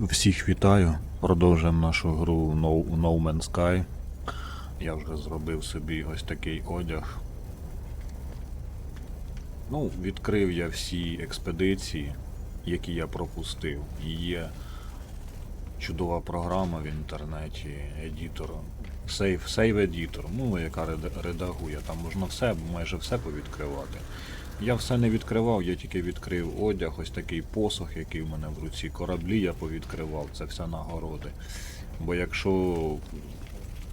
Всіх вітаю. Продовжуємо нашу гру No, no Man's Sky. Я вже зробив собі ось такий одяг. Ну, відкрив я всі експедиції, які я пропустив. І є чудова програма в інтернеті, едітор. Save, Save Editor, ну, яка редагує. Там можна все, майже все повідкривати. Я все не відкривав, я тільки відкрив одяг, ось такий посох, який в мене в руці. Кораблі я повідкривав, це все нагороди. Бо якщо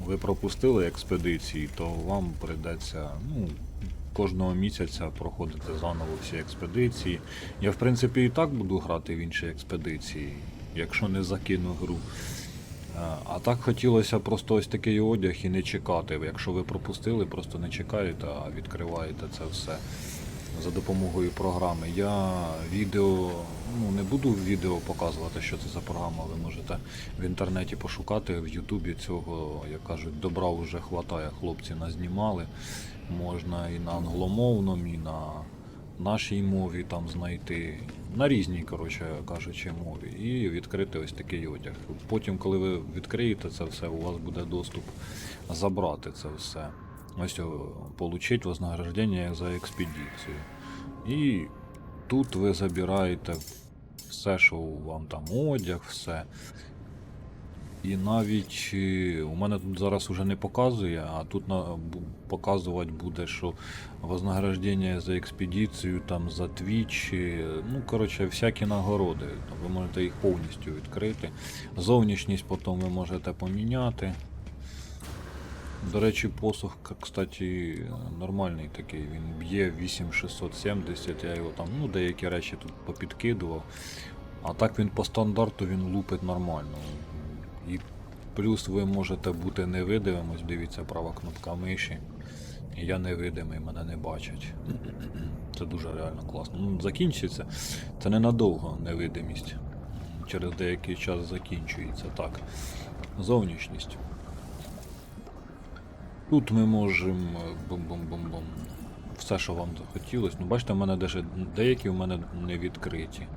ви пропустили експедиції, то вам прийдеться ну, кожного місяця проходити заново всі експедиції. Я в принципі і так буду грати в інші експедиції, якщо не закину гру. А так хотілося просто ось такий одяг і не чекати. Якщо ви пропустили, просто не чекаєте, а відкриваєте це все за допомогою програми. Я відео, ну не буду відео показувати, що це за програма. Ви можете в інтернеті пошукати, в Ютубі цього, як кажуть, добра вже хватає. Хлопці назнімали. Можна і на англомовному, і на нашій мові там знайти. На різній, коротше кажучи, мові. І відкрити ось такий одяг. Потім, коли ви відкриєте це все, у вас буде доступ забрати це все. Получить вознаграждення за експедицію. І тут ви забираєте все, що вам там одяг, все. І навіть е, у мене тут зараз уже не показує, а тут показувати буде, що вознаграждення за експедицію, там за твіч, е, ну коротше, всякі нагороди. Ви можете їх повністю відкрити. Зовнішність потім ви можете поміняти. До речі, посох, к- кстати, нормальний такий. Він б'є 8670, я його там, ну, деякі речі тут попідкидував. А так він по стандарту він лупить нормально. І плюс ви можете бути невидимим, ось дивіться права кнопка миші. Я невидимий, мене не бачать. Це дуже реально класно. Ну, закінчиться. Це ненадовго невидимість. Через деякий час закінчується. Так. Зовнішність. Тут ми можемо бум-бум-бум-бум. Все, що вам захотілося. Ну, бачите, в мене даже деякі в мене не відкриті.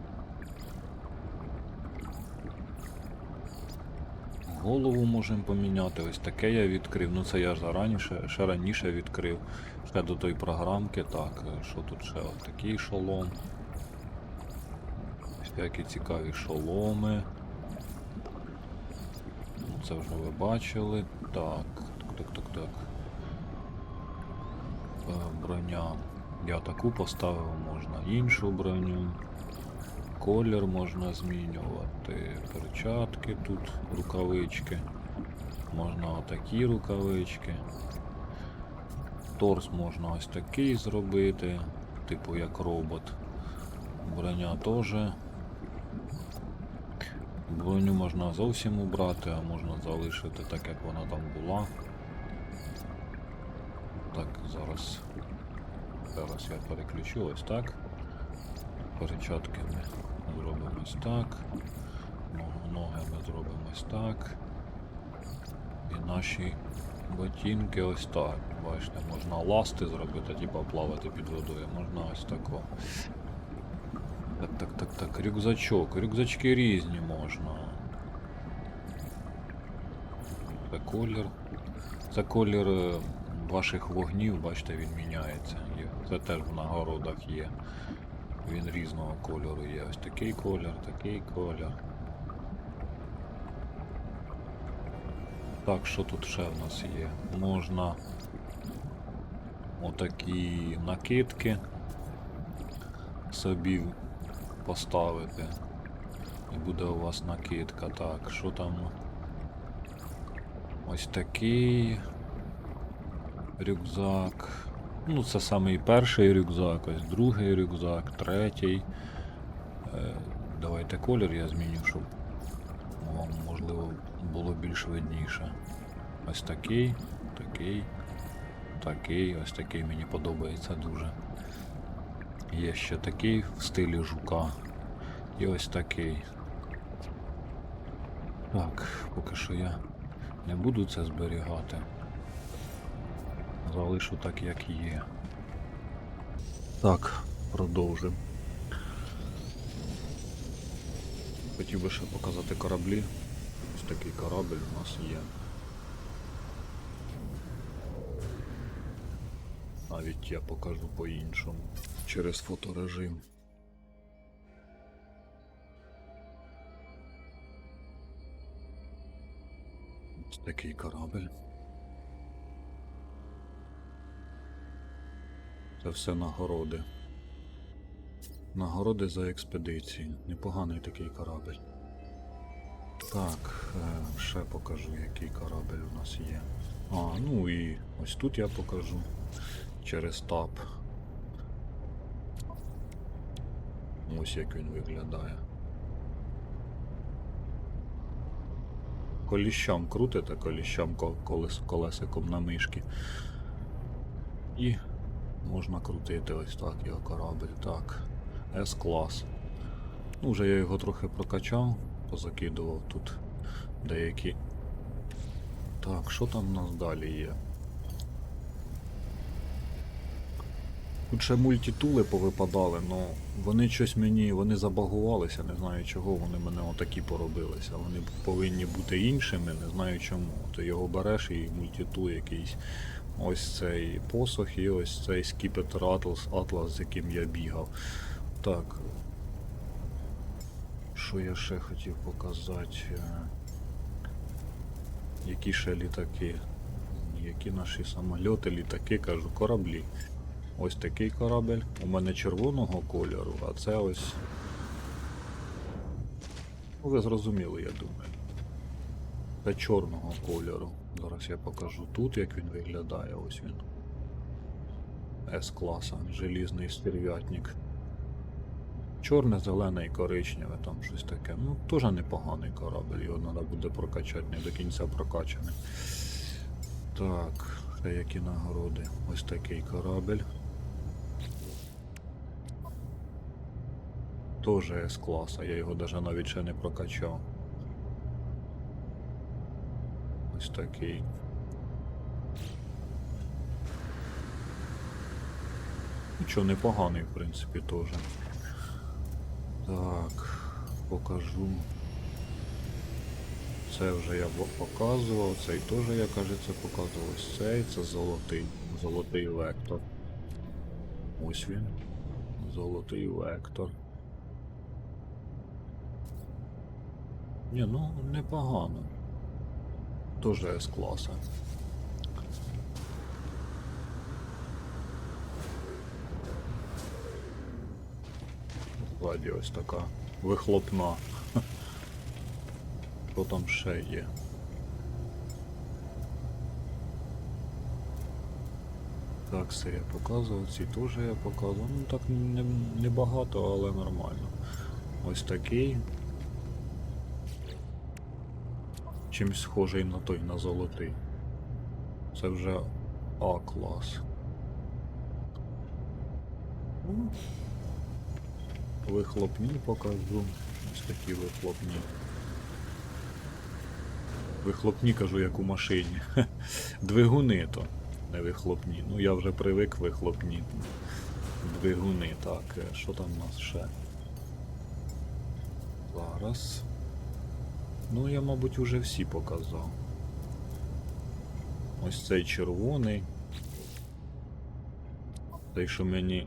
Голову можемо поміняти. Ось таке я відкрив. Ну це я ж раніше, ще раніше відкрив. Ще до тої програмки. Так, е, що тут ще ось такий шолом. Всякі цікаві шоломи. Ну, Це вже ви бачили. Так, так, так, так, так. Е, Броня. Я таку поставив, можна іншу броню. Колір можна змінювати. Перчатки тут, рукавички. Можна отакі рукавички. Торс можна ось такий зробити, типу як робот. Броня теж. Броню можна зовсім убрати, а можна залишити так, як вона там була. Так, зараз. Зараз я переключу ось так. Перечатки ми зробимо ось так. Ноги- ми зробимо ось так. І наші ботинки ось так. Бачите, можна ласти зробити, типа плавати під водою, можна ось тако. Так, так, так, так, рюкзачок. Рюкзачки різні можна. Це колір. Це колір е, ваших вогнів, бачите, він міняється. Це теж в нагородах є. Він різного кольору є. Ось такий колір, такий колір. Так, що тут ще в нас є? Можна отакі накидки собі поставити. І буде у вас накидка. Так, що там? Ось такий рюкзак. Ну, це самий перший рюкзак, ось другий рюкзак, третій. Е, давайте колір я зміню, щоб вам можливо було більш видніше. Ось такий, такий, такий, ось такий мені подобається дуже. Є ще такий в стилі жука. І ось такий. Так, поки що я не буду це зберігати. Залишу так, як є. Так, продовжимо. Хотів би ще показати кораблі. Ось такий корабль у нас є. Навіть я покажу по-іншому. Через фоторежим. Ось такий корабль. Це все нагороди. Нагороди за експедиції. Непоганий такий корабель. Так, е, ще покажу, який корабель у нас є. А, ну і ось тут я покажу через тап. Ось як він виглядає. Коліщам крутите, коліщам колес, колесиком на мишки. І можна крутити ось так його корабель. Так. С-клас. Ну, вже я його трохи прокачав, позакидував тут деякі. Так, що там у нас далі є? Тут ще мультитули повипадали, але вони щось мені, вони забагувалися, не знаю чого, вони мене отакі поробилися. Вони повинні бути іншими, не знаю чому. Ти його береш і мультитул якийсь. Ось цей посох і ось цей скіпетр Атлас, Атлас, з яким я бігав. Так. Що я ще хотів показати? Які ще літаки? Які наші самольоти, літаки, кажу, кораблі. Ось такий корабель. У мене червоного кольору, а це ось. Ну, ви зрозуміли, я думаю. Це чорного кольору. Зараз я покажу тут, як він виглядає. Ось він. С-класа, желізний стерв'ятник. Чорне, зелене і коричневе, там щось таке. Ну, теж непоганий корабль, його треба буде прокачати, не до кінця прокачаний. Так, ще які нагороди. Ось такий корабль. Тоже С-класа, я його даже навіть ще не прокачав. Ось такий. Нічого, непоганий, в принципі, теж. Так, покажу. Це вже я показував, цей теж я кажеться показував. Ось цей, це золотий. Золотий вектор. Ось він. Золотий вектор. Ні, ну непогано. Тоже С-класа. Ззаді ось така вихлопна. Що там ще є? Так, все я показував, ці теж я показував. Ну так не, не але нормально. Ось такий. Чимсь схожий на той, на золотий. Це вже А-клас. Вихлопні покажу. Ось такі вихлопні. Вихлопні кажу, як у машині. Двигуни то, не вихлопні. Ну я вже привик вихлопні. Двигуни, так. е, Що там у нас ще? Зараз. Ну, я, мабуть, уже всі показав. Ось цей червоний. Той, що мені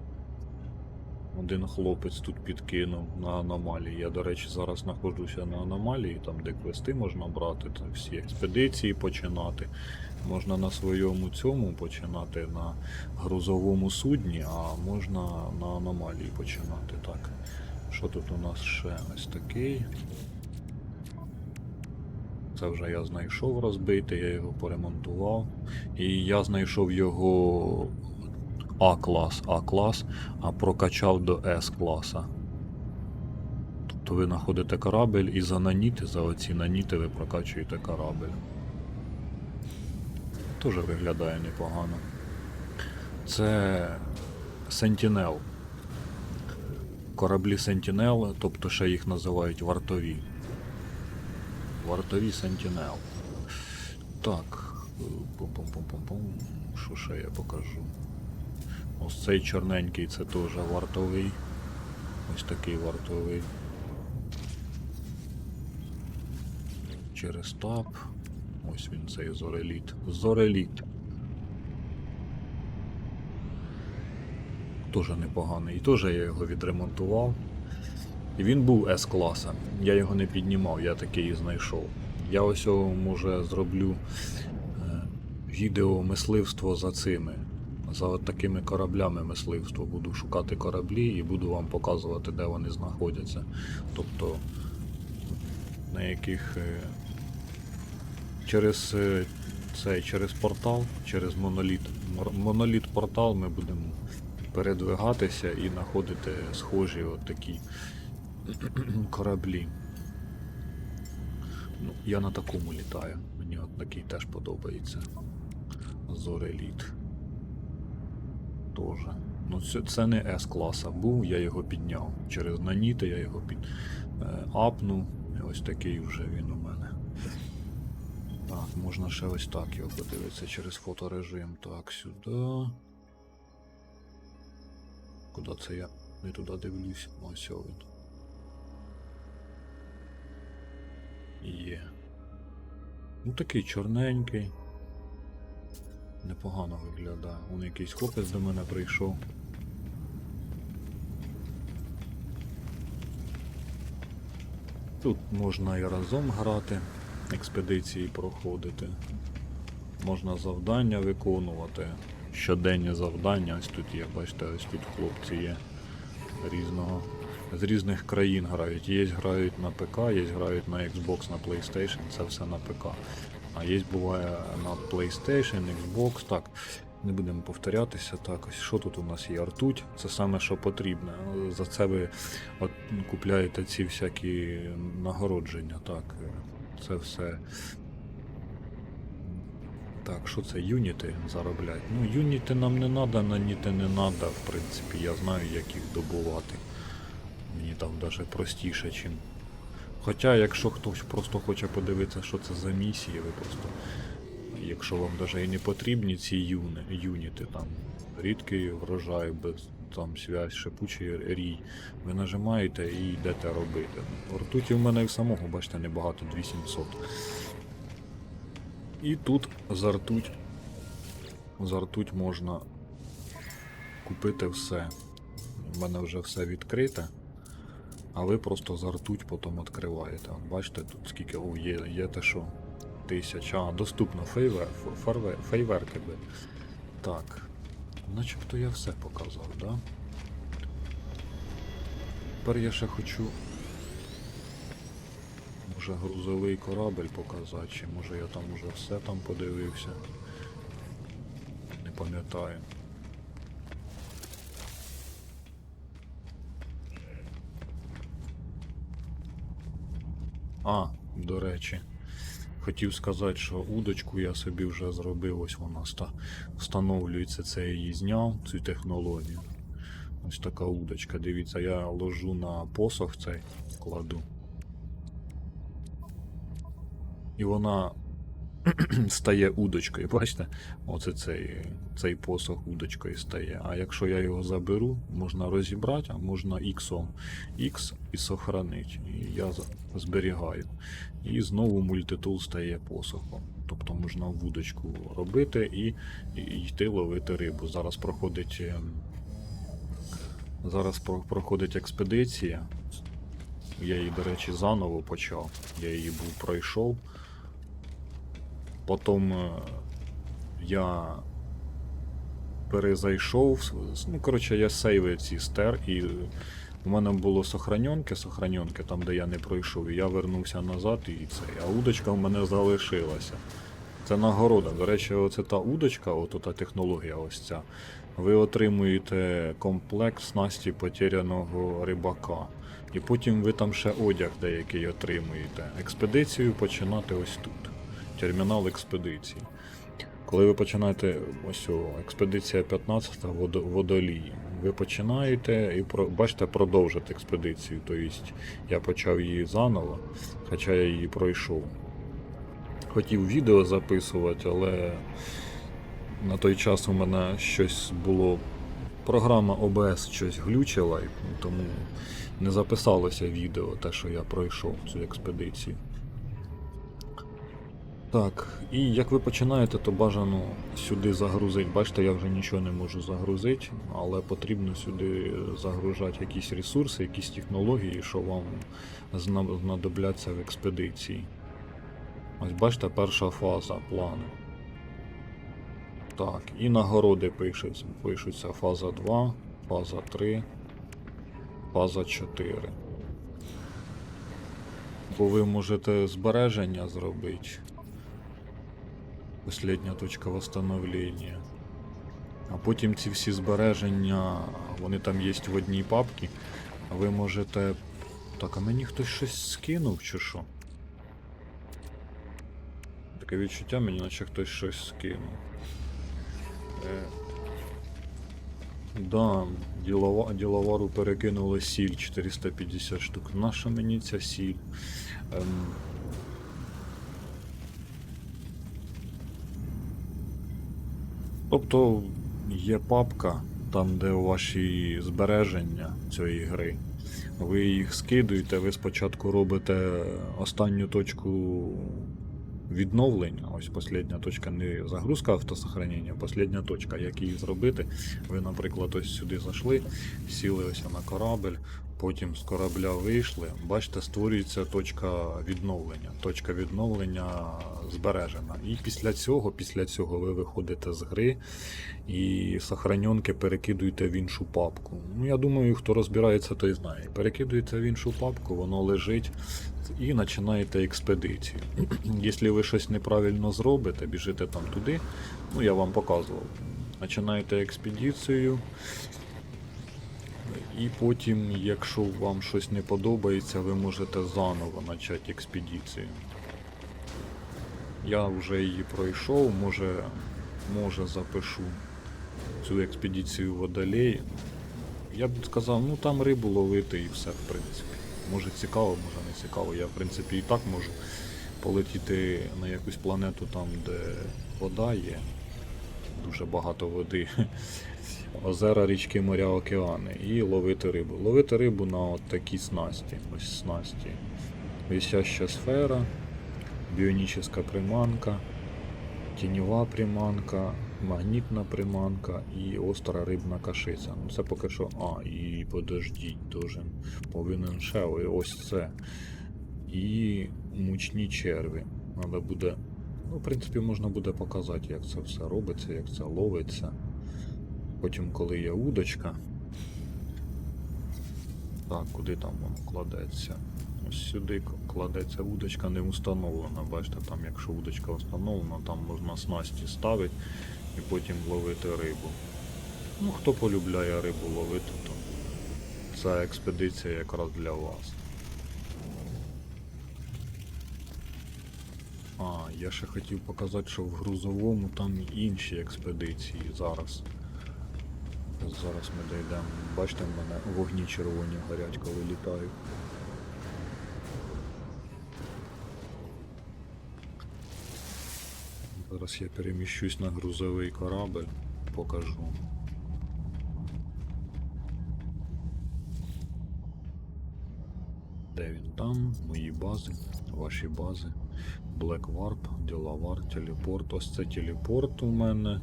один хлопець тут підкинув на аномалії. Я, до речі, зараз знаходжуся на аномалії, там де квести можна брати, та всі експедиції починати. Можна на своєму цьому починати на грузовому судні, а можна на аномалії починати. Так. Що тут у нас ще ось такий? Це вже я знайшов розбитий, я його поремонтував. І я знайшов його А-клас, А-клас, а прокачав до С-класа. Тобто ви знаходите корабель і за наніти, за оці наніти ви прокачуєте корабель. Теж виглядає непогано. Це Sentinel. Кораблі Sentinel, тобто ще їх називають вартові. Вартові Sentinel. Так. е, Пум-пум-пум-пум-пум. Що ще я покажу? Ось цей чорненький це теж вартовий. Ось такий вартовий. через таб. Ось він цей зореліт. Зореліт. Теж непоганий. І теж я його відремонтував. Він був С-класа. Я його не піднімав, я такий знайшов. Я ось може зроблю е, відео мисливство за цими. За от такими кораблями мисливство. Буду шукати кораблі і буду вам показувати, де вони знаходяться. Тобто на яких е, через е, цей через портал, через моноліт. Моноліт портал ми будемо передвигатися і знаходити схожі от такі кораблі. Ну, я на такому літаю. Мені от такий теж подобається. Зореліт. Тоже. Ну, це, це не С-класа був, я його підняв. Через наніти я його під е. І ось такий вже він у мене. Так, можна ще ось так його подивитися через фоторежим. Так, сюди. Куди це я? Не туди дивлюсь. Ось він. Є. Ну такий чорненький. Непогано виглядає. Вон якийсь хлопець до мене прийшов. Тут можна і разом грати, експедиції проходити. Можна завдання виконувати. Щоденні завдання. Ось тут є, бачите, ось тут хлопці є різного. З різних країн грають. Є грають на ПК, є грають на Xbox, на PlayStation, це все на ПК. А є буває на PlayStation, Xbox, так. Не будемо повторятися. Так, що тут у нас є? Артуть, це саме що потрібне. За це ви от, купляєте ці всякі нагородження. Так, це все. Так, що це? Юніти зароблять. Ну, юніти нам не треба, наніти не треба, в принципі, я знаю, як їх добувати. Мені там навіть простіше, чим. Хоча, якщо хтось просто хоче подивитися, що це за місії, ви просто. Якщо вам навіть і не потрібні ці юни, юніти, там рідкий врожай, без там связь, шипучий рій, ви нажимаєте і йдете робити. Ртуті в мене і самого, бачите, небагато, 2700. І тут за ртуть, за ртуть можна купити все. У мене вже все відкрите. А ви просто за ртуть потім відкриваєте. От Бачите, тут скільки о, є, є те, що тисяча. А, доступно фейвер, ф- фарве- фейверки би. Так. Начебто я все показав, да? Тепер я ще хочу. Може грузовий корабель показати, чи може я там уже все там подивився. Не пам'ятаю. А, до речі, хотів сказати, що удочку я собі вже зробив, ось вона ста- встановлюється, це я її зняв, цю технологію. Ось така удочка. Дивіться, я ложу на посох цей, кладу. І вона стає удочкою, бачите? Оце цей, цей посох удочкою стає. А якщо я його заберу, можна розібрати, а можна X, X і сохранити. І я зберігаю. І знову мультитул стає посохом. Тобто можна вудочку робити і, і йти ловити рибу. Зараз проходить. ем, Зараз про- проходить експедиція. Я її, до речі, заново почав. Я її був пройшов. Потім е, я перезайшов. Ну, коротше, я сейвив ці стер, і у мене було сохраньонки, сохраньонки, там, де я не пройшов, і я вернувся назад і це. А удочка в мене залишилася. Це нагорода. До речі, оце та удочка, от та технологія ось ця. Ви отримуєте комплект снасті потеряного рибака. І потім ви там ще одяг деякий отримуєте. Експедицію починати ось тут. Термінал експедиції. Коли ви починаєте ось о, експедиція 15 водо, водолій, ви починаєте і про, бачите, продовжити експедицію. Тобто я почав її заново, хоча я її пройшов. Хотів відео записувати, але на той час у мене щось було. Програма OBS щось глючила, тому не записалося відео, те, що я пройшов цю експедицію. Так, і як ви починаєте, то бажано сюди загрузити. Бачите, я вже нічого не можу загрузити, але потрібно сюди загружати якісь ресурси, якісь технології, що вам знадобляться в експедиції. Ось бачите, перша фаза плану. Так, і нагороди пишуться. Пишуться фаза 2, фаза 3, фаза 4. Бо ви можете збереження зробити. Последня точка восстановлення. А потім ці всі збереження, вони там є в одній папці. Ви можете. Так, а мені хтось щось скинув чи що? Таке відчуття мені, наче хтось щось скинув. Е... Да, ділова, діловару перекинули сіль 450 штук. Наша мені ця сіль? Ем... Тобто є папка, там, де ваші збереження цієї гри. Ви їх скидуєте, ви спочатку робите останню точку відновлення. Ось остання точка не загрузка автосохранення, а остання точка. Як її зробити? Ви, наприклад, ось сюди зайшли, сіли на корабль, потім з корабля вийшли. Бачите, створюється точка відновлення. Точка відновлення збережена. І після цього, після цього ви виходите з гри і сохраненки перекидуєте в іншу папку. Ну, я думаю, хто розбирається, той знає. Перекидуєте в іншу папку, воно лежить і починаєте експедицію. Якщо ви щось неправильно зробите, біжите там туди, ну я вам показував. Починаєте експедицію. І потім, якщо вам щось не подобається, ви можете заново почати експедицію. Я вже її пройшов, може, може запишу цю експедицію водолей. Я б сказав, ну там рибу ловити і все, в принципі. Може цікаво, може не цікаво. Я, в принципі, і так можу полетіти на якусь планету там, де вода є. Дуже багато води. Озера, річки, моря, океани. І ловити рибу. Ловити рибу на от такі снасті. Ось снасті. Висяща сфера, біонічна приманка, тіньова приманка, магнітна приманка і остра рибна кашиця. Ну це поки що. А, і подождіть, должен, повинен ще ось це. І мучні черви. Надо буде. Ну, в принципі, можна буде показати, як це все робиться, як це ловиться. Потім, коли є удочка. Так, куди там воно кладеться? Ось сюди кладеться удочка не встановлена. Бачите, там якщо удочка встановлена, там можна снасті ставити і потім ловити рибу. Ну, хто полюбляє рибу ловити, то ця експедиція якраз для вас. А, я ще хотів показати, що в грузовому там інші експедиції зараз. Зараз ми дійдемо. Бачите, в мене вогні червоні горять, коли літаю. Зараз я переміщусь на грузовий корабль, покажу. Де він там? Мої бази, ваші бази. Black Warp, Ділавар, телепорт. Ось це телепорт у мене.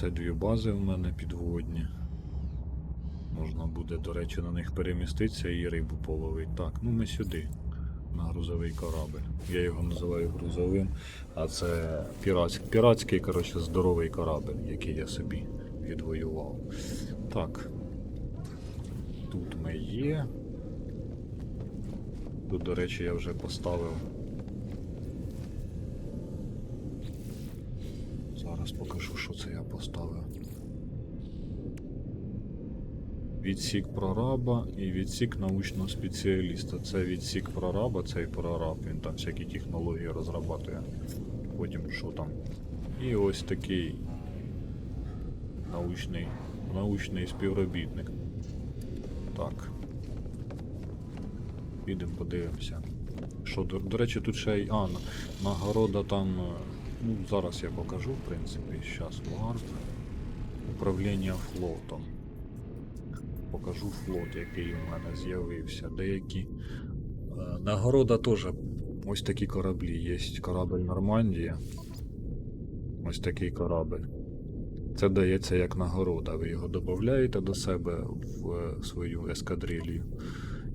Це дві бази в мене підводні. Можна буде, до речі, на них переміститися і рибу половити. Так, ну ми сюди. На грузовий корабль. Я його називаю грузовим, а це піратський, піратський коротше, здоровий корабль, який я собі відвоював. Так. Тут ми є. Тут, до речі, я вже поставив. Зараз покажу, що це я поставив. Відсік прораба і відсік научного спеціаліста. Це відсік прораба, цей прораб, він там всякі технології розрабатує. Потім що там. І ось такий научний, научний співробітник. Так. Підемо подивимося. Що, до, до речі, тут ще й. А, нагорода там. Ну, зараз я покажу, в принципі. Зараз варп. Управління флотом. Покажу флот, який у мене з'явився. Деякі. е, Нагорода теж Ось такі кораблі. Є корабль Нормандія. Ось такий корабль. Це дається як нагорода. Ви його додаєте до себе в е, свою ескадрилью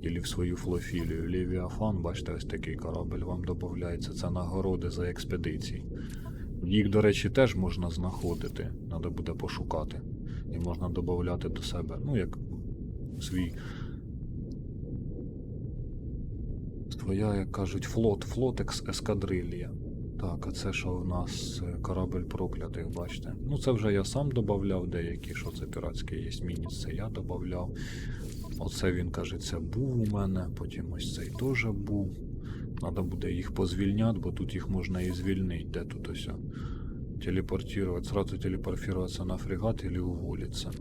або в свою флофілію. Лівіафан, бачите, ось такий корабль вам додається. Це нагороди за експедиції. Їх, до речі, теж можна знаходити. Треба буде пошукати. І можна додати до себе, ну, як свій. Твоя, як кажуть, флот, флот екс- ескадрилья. Так, а це що в нас Е, корабель проклятих, бачите. Ну це вже я сам додавав деякі, що це піратське є мініс, це я додавав. Оце він, кажеться, був у мене, потім ось цей теж був. Треба буде їх позвільняти, бо тут їх можна і звільнити. Де тут ось? о? Телепортировать, сразу телепортироваться на фрегат или уволиться.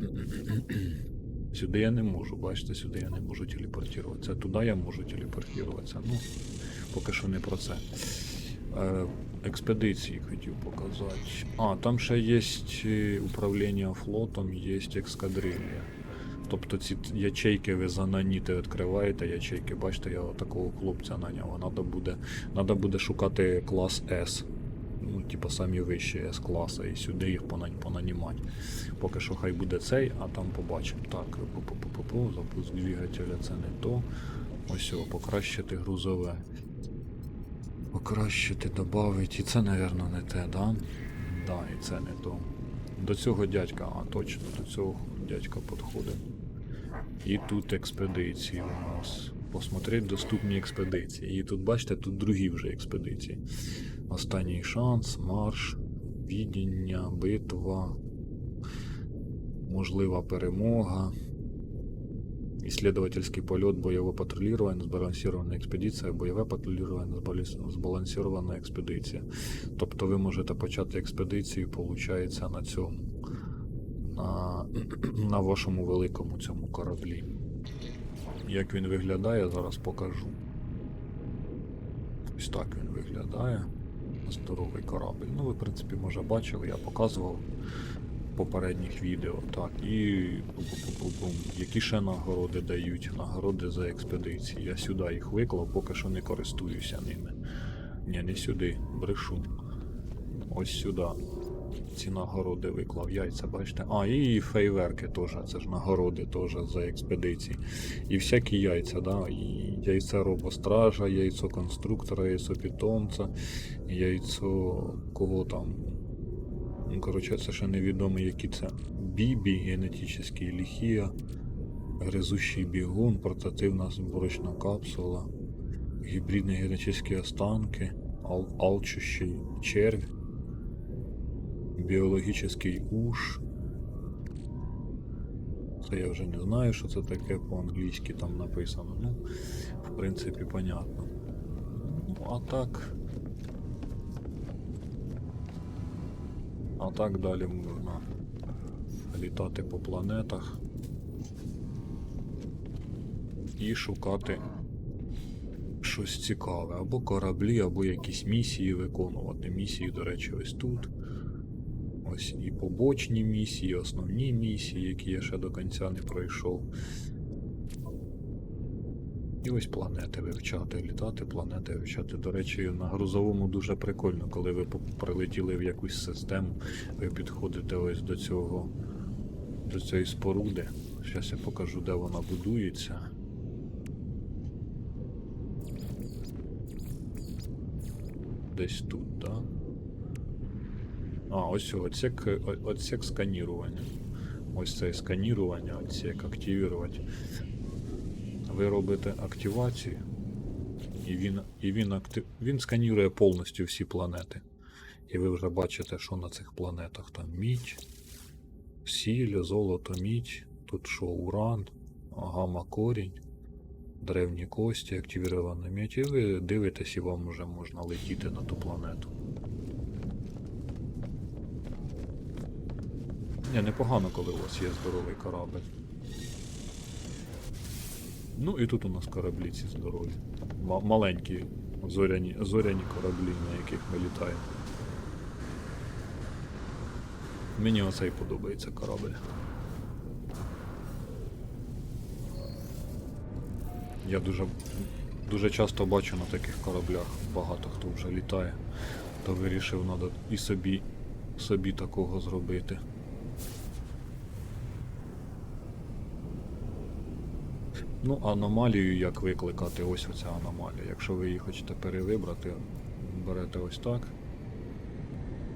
Сюди я не можу, бачите, сюди я не можу телепортуватися. Туди я можу телепортуватися. Ну, поки що не про це. Е, експедиції хотів показати. А, там ще є е, управління флотом, є ескадрилья. Тобто ці ячейки ви за наніти відкриваєте, ячейки, бачите, я такого хлопця наняв. Надо буде, надо буде шукати клас S. Ну, типа самі вищі S класи, і сюди їх понанімати. Поки що хай буде цей, а там побачимо. Так, пу-пу-пу-пу, запуск двигателя це не то. Ось о, покращити грузове. Покращити, додати. І це, напевно, не те, да? Да, і це не то. До цього дядька, а точно, до цього дядька підходить. І тут експедиції у нас. Посмотреть доступні експедиції. І тут, бачите, тут другі вже експедиції. Останній шанс, марш, відіння, битва, можлива перемога. Исследовательский полет, боевое патрулирование, сбалансирована експедиція, бойове патрулювання, збаліс- експедиція. Тобто ви можете почати експедицію, виходить, на цьому, на, на вашому великому цьому кораблі. Як він виглядає, зараз покажу. Ось так він виглядає. Здоровий корабль. Ну, ви, в принципі, може бачили, я показував в попередніх відео. Так, і пу-пу-пу-пу-бум. які ще нагороди дають? Нагороди за експедиції. Я сюди їх виклав, поки що не користуюся ними. Ні, не сюди, брешу. Ось сюди. Ці нагороди виклав. Яйця, бачите. А, і фейверки теж. Це ж нагороди теж за експедиції. І всякі яйця, да. І яйце робостража, яйцо конструктора, яйцо питомця, яйцо кого там. Ну, коротше, це ще невідомо, які це. Бібі, генетичний ліхія, гризущий бігун, портативна зборочна капсула, гібридні генетичні останки, ал- алчущий червь, біологічний уж. Це я вже не знаю, що це таке по-англійськи там написано. Ну, в принципі, понятно. Ну, а так. А так далі можна літати по планетах і шукати щось цікаве. Або кораблі, або якісь місії виконувати. Місії, до речі, ось тут. Ось і побочні місії, і основні місії, які я ще до кінця не пройшов. І ось планети вивчати, літати, планети вивчати. До речі, на грузовому дуже прикольно, коли ви прилетіли в якусь систему, ви підходите ось до цього, до цієї споруди. Зараз я покажу, де вона будується. Десь тут, так? Да? А, ось отсек, отсек сканірування. Ось це сканірування, отсек активувати. Ви робите активацію, і він, і він, актив, він сканірує повністю всі планети. І ви вже бачите, що на цих планетах там мідь, сіль, золото, мідь, тут що уран, гамма корінь, древні кості, активірована мідь, і ви дивитесь, і вам вже можна летіти на ту планету. Ні, непогано, коли у вас є здоровий корабль. Ну і тут у нас кораблі ці здорові. Ма- маленькі зоряні, зоряні кораблі, на яких ми літаємо. Мені оцей подобається корабль. Я дуже Дуже часто бачу на таких кораблях, багато хто вже літає, то вирішив треба і собі, собі такого зробити. Ну, аномалію як викликати, ось оця аномалія. Якщо ви її хочете перевибрати, берете ось так.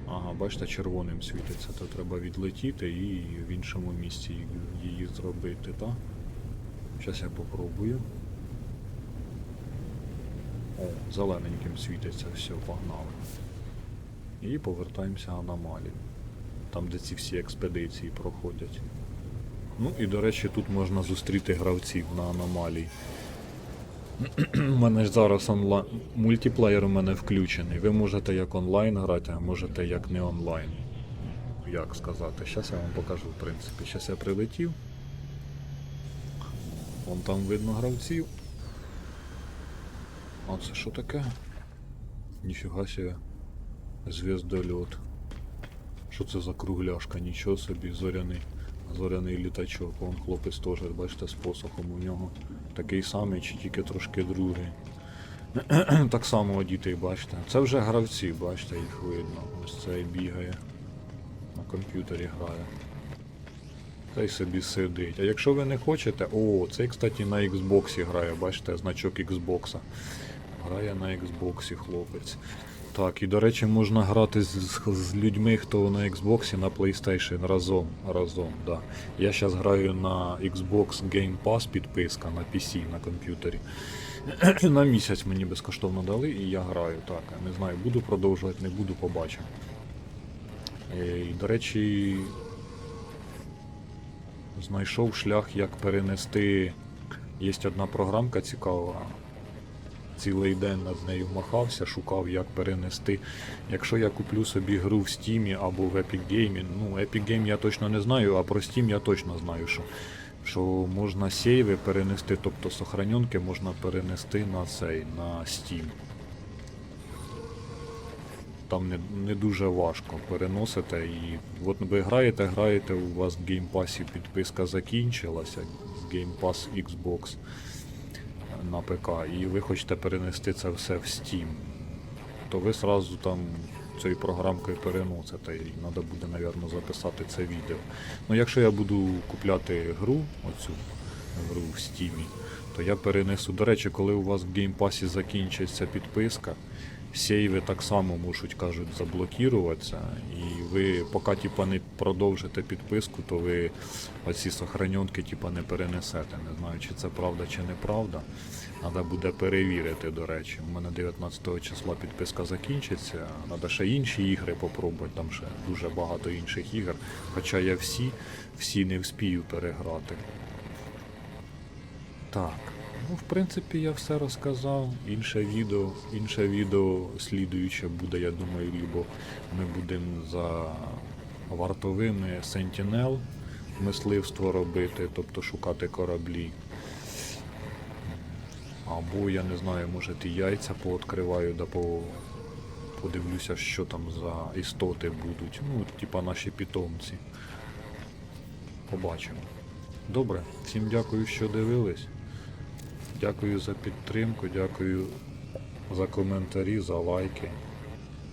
Ага, бачите, червоним світиться, то треба відлетіти і в іншому місці її зробити, так? Зараз я попробую. О, зелененьким світиться, все, погнали. І повертаємося аномалію. Там, де ці всі експедиції проходять. Ну і до речі, тут можна зустріти гравців на аномалії. У мене ж зараз онлайн. Мультиплеєр у мене включений. Ви можете як онлайн грати, а можете як не онлайн. Як сказати? Зараз я вам покажу, в принципі. Зараз я прилетів. Вон там видно гравців. А це що таке? Ніфіга себе. Звездольот. Що це за кругляшка? Нічого собі, зоряний. Зоряний літачок. Вон хлопець теж, бачите, з посохом у нього. Такий самий, чи тільки трошки другий. так само одітий, бачите. Це вже гравці, бачите, їх видно. Ось цей бігає. На комп'ютері грає. Та й собі сидить. А якщо ви не хочете. О, цей, кстати, на Xbox грає, бачите, значок Xbox. Грає на Xbox хлопець. Так, і до речі, можна грати з, з, з людьми, хто на Xbox, на PlayStation разом. разом да. Я зараз граю на Xbox Game Pass підписка на PC, на комп'ютері. на місяць мені безкоштовно дали і я граю. Так, не знаю, буду продовжувати, не буду, побачимо. Е, І, до речі, знайшов шлях, як перенести. Є одна програмка цікава. Цілий день над нею махався, шукав, як перенести. Якщо я куплю собі гру в Steam або в Epic Game, ну Epic Game я точно не знаю, а про Steam я точно знаю, що, що можна сейви перенести, тобто сохраненки можна перенести на цей, на Steam. Там не, не дуже важко переносите і от ви граєте, граєте, у вас в Pass підписка закінчилася, Pass Xbox на ПК, і ви хочете перенести це все в Steam, то ви сразу там цією програмкою переносите, і треба буде, мабуть, записати це відео. Ну, якщо я буду купляти гру, оцю гру в Steam, то я перенесу. До речі, коли у вас в геймпасі закінчиться підписка, сейви так само можуть, кажуть, заблокіруватися, і ви поки типа, не продовжите підписку, то ви оці сохраненки типа, не перенесете. Не знаю, чи це правда, чи неправда. Треба буде перевірити, до речі. У мене 19 числа підписка закінчиться, треба ще інші ігри попробувати, там ще дуже багато інших ігор. Хоча я всі, всі не вспію переграти. Так. Ну, в принципі, я все розказав. Інше відео, інше відео слідуюче буде, я думаю, либо ми будемо за вартовими Sentinel мисливство робити, тобто шукати кораблі. Або я не знаю, може і яйця пооткриваю, да по... подивлюся, що там за істоти будуть. Ну, типа наші питомці. Побачимо. Добре, всім дякую, що дивились. Дякую за підтримку, дякую за коментарі, за лайки,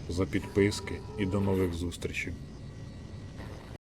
за підписки і до нових зустрічей.